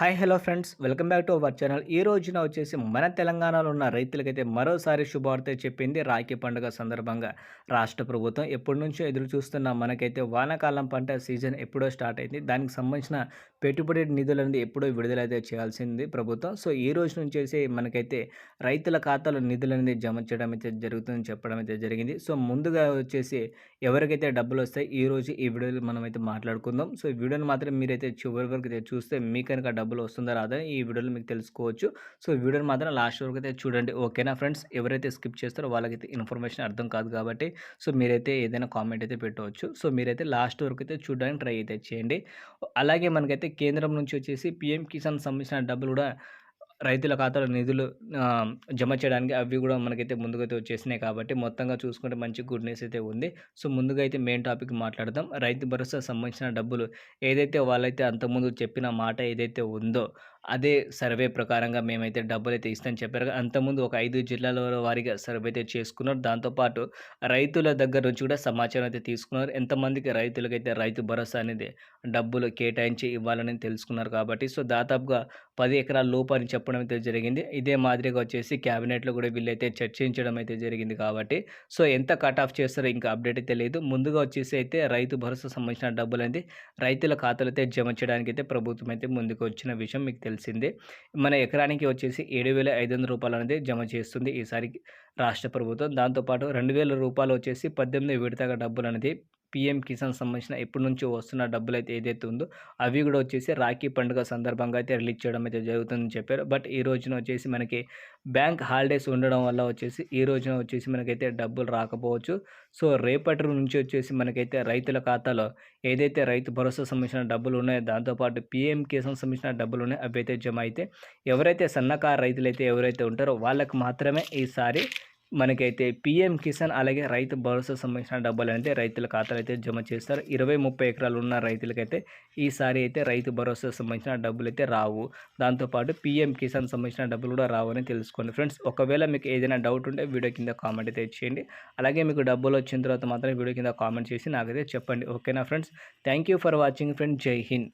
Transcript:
Hi hello friends. Welcome back to our channel. ఈ రోజున వచ్చేసి మన తెలంగాణలో ఉన్న రైతులకైతే మరోసారి శుభవార్త చెప్పింది రాఖీ పండుగ సందర్భంగా. రాష్ట్ర ప్రభుత్వం ఎప్పటి నుంచో ఎదురు చూస్తున్న మనకైతే వానాకాలం పంట సీజన్ ఎప్పుడో స్టార్ట్ అయింది. దానికి సంబంధించిన పెట్టుబడి నిధులు అనేది ఎప్పుడో విడుదలైతే చేయాల్సింది ప్రభుత్వం. సో ఈ రోజు నుంచి మనకైతే రైతుల ఖాతాలో నిధులు అనేది జమ చేయడం అయితే జరుగుతుందని చెప్పడం అయితే జరిగింది. సో ముందుగా వచ్చేసి ఎవరికైతే డబ్బులు వస్తాయి ఈ రోజు ఈ వీడియోలో మనం అయితే మాట్లాడుకుందాం. సో ఈ వీడియోని మాత్రం మీరైతే చివరి వరకు అయితే చూస్తే మీ కనుక డబ్బులు వస్తుందా రాదా? ఈ వీడియోలో మీకు తెలుసుకోవచ్చు. సో ఈ వీడియోని మాత్రం లాస్ట్ వరకు అయితే చూడండి. ఓకేనా ఫ్రెండ్స్? ఎవరైతే స్కిప్ చేస్తారో వాళ్ళకైతే ఇన్ఫర్మేషన్ అర్థం కాదు కాబట్టి సో మీరైతే ఏదైనా కామెంట్ అయితే పెట్టవచ్చు. సో మీరైతే లాస్ట్ వరకు అయితే చూడడానికి ట్రై అయితే చేయండి. అలాగే మనకైతే కేంద్రం నుంచి వచ్చేసి పిఎం కిసాన్ సంబంధించిన డబ్బులు కూడా రైతుల ఖాతాలో నిధులు జమ చేయడానికి అవి కూడా మనకైతే ముందుకైతే వచ్చేసినాయి కాబట్టి మొత్తంగా చూసుకుంటే మంచి గుడ్ న్యూస్ అయితే ఉంది. సో ముందుగా అయితే మెయిన్ టాపిక్ మాట్లాడదాం. రైతు భరోసా సంబంధించిన డబ్బులు ఏదైతే వాళ్ళైతే అంతకుముందు చెప్పిన మాట ఏదైతే ఉందో అదే సర్వే ప్రకారంగా మేమైతే డబ్బులు అయితే ఇస్తామని చెప్పారు. అంతకుముందు ఒక ఐదు జిల్లాల వారిగా సర్వే అయితే చేసుకున్నారు. దాంతోపాటు రైతుల దగ్గర నుంచి కూడా సమాచారం అయితే తీసుకున్నారు. ఎంతమందికి రైతులకైతే రైతు భరోసా అనేది డబ్బులు కేటాయించి ఇవ్వాలని తెలుసుకున్నారు కాబట్టి సో దాదాపుగా పది ఎకరాల లోపు అని చెప్పడం అయితే జరిగింది. ఇదే మాదిరిగా వచ్చేసి క్యాబినెట్లో కూడా వీళ్ళైతే చర్చించడం అయితే జరిగింది కాబట్టి సో ఎంత కట్ ఆఫ్ చేస్తారో ఇంకా అప్డేట్ అయితే లేదు. ముందుగా వచ్చేసి అయితే రైతు భరోసా సంబంధించిన డబ్బులు అనేది రైతుల ఖాతాలు అయితే జమ చేయడానికి అయితే ప్రభుత్వం అయితే ముందుకు వచ్చిన విషయం మీకు తెలుసు. తెలిసిందే. మన ఎకరానికి వచ్చేసి ఏడు వేల ఐదు వందల రూపాయలు అనేది జమ చేస్తుంది ఈసారి రాష్ట్ర ప్రభుత్వం. దాంతోపాటు రెండు వేల రూపాయలు వచ్చేసి పద్దెనిమిది విడతగా డబ్బులు అనేది పిఎం కిసాన్ సంబంధించిన ఎప్పటి నుంచో వస్తున్న డబ్బులు అయితే ఏదైతే ఉందో అవి కూడా వచ్చేసి రాఖీ పండుగ సందర్భంగా అయితే రిలీజ్ చేయడం అయితే జరుగుతుందని చెప్పారు. బట్ ఈ రోజున వచ్చేసి మనకి బ్యాంక్ హాలిడేస్ ఉండడం వల్ల వచ్చేసి ఈ రోజున వచ్చేసి మనకైతే డబ్బులు రాకపోవచ్చు. సో రేపటి నుంచి వచ్చేసి మనకైతే రైతుల ఖాతాలో ఏదైతే రైతు భరోసా సంబంధించిన డబ్బులు ఉన్నాయో దాంతోపాటు పిఎం కిసాన్ సంబంధించిన డబ్బులు ఉన్నాయో అవి అయితే జమ అయితే ఎవరైతే సన్నకారు రైతులు అయితే ఎవరైతే ఉంటారో వాళ్ళకి మాత్రమే ఈసారి మనకైతే పిఎం కిసాన్ అలాగే రైతు భరోసా సంబంధించిన డబ్బులు అంటే రైతుల ఖాతాలు అయితే జమ చేస్తారు. ఇరవై ముప్పై ఎకరాలు ఉన్న రైతులకైతే ఈసారి అయితే రైతు భరోసా సంబంధించిన డబ్బులు అయితే రావు దాంతోపాటు పిఎం కిసాన్ సంబంధించిన డబ్బులు కూడా రావు అని తెలుసుకోండి ఫ్రెండ్స్. ఒకవేళ మీకు ఏదైనా డౌట్ ఉంటే వీడియో కింద కామెంట్ అయితే చేయండి. అలాగే మీకు డబ్బులు వచ్చిన తర్వాత మాత్రం వీడియో కింద కామెంట్ చేసి నాకైతే చెప్పండి. ఓకేనా friends? Thank for watching friends. జై హింద్.